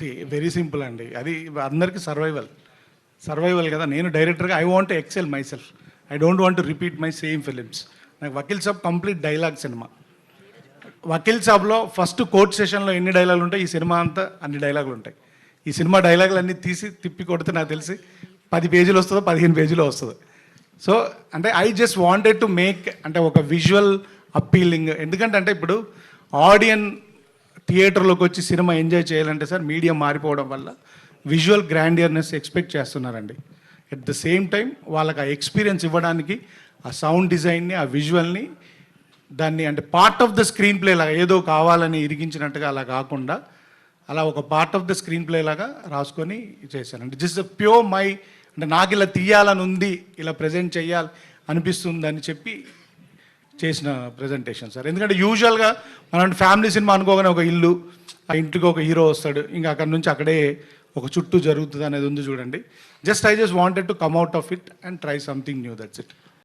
Very simple అండి. అది అందరికీ సర్వైవల్ సర్వైవల్ కదా. నేను డైరెక్టర్గా I want excel myself I don't want repeat my same films నాకు Vakeel Saab complete dialogue cinema Vakeel సాబ్లో first court సెషన్లో ఎన్ని డైలాగులు ఉంటాయి? ఈ సినిమా అంతా అన్ని డైలాగులు ఉంటాయి. ఈ సినిమా డైలాగులు అన్నీ తీసి తిప్పి కొడితే నాకు తెలిసి పది పేజీలు వస్తుందో పదిహేను పేజీలో వస్తుంది. సో అంటే I just wanted to make అంటే ఒక విజువల్ అప్పీలింగ్ ఎందుకంటే అంటే ఇప్పుడు ఆడియన్ థియేటర్లోకి వచ్చి సినిమా ఎంజాయ్ చేయాలంటే సార్ మీడియా మారిపోవడం వల్ల విజువల్ గ్రాండియర్నెస్ ఎక్స్పెక్ట్ చేస్తున్నారండి. ఎట్ ద సేమ్ టైం వాళ్ళకి ఆ ఎక్స్పీరియన్స్ ఇవ్వడానికి ఆ సౌండ్ డిజైన్ని ఆ విజువల్ని దాన్ని అంటే part of the screenplay లాగా ఏదో కావాలని ఇరిగించినట్టుగా అలా కాకుండా అలా ఒక part of the screenplay లాగా రాసుకొని చేశాను అంటే జస్ట్ ప్యూర్ మై అంటే నాకు ఇలా తీయాలని ఉంది ఇలా ప్రజెంట్ చేయాలి అనిపిస్తుంది అని చెప్పి చేసిన ప్రజెంటేషన్ సార్ ఎందుకంటే యూజువల్గా మనం ఫ్యామిలీ సినిమా అనుకోగానే ఒక ఇల్లు ఆ ఇంటికి ఒక హీరో వస్తాడు. ఇంకా అక్కడ నుంచి అక్కడే ఒక చుట్టూ జరుగుతుంది అనేది ఉంది చూడండి. Just I just wanted to come out of it and try something new that's it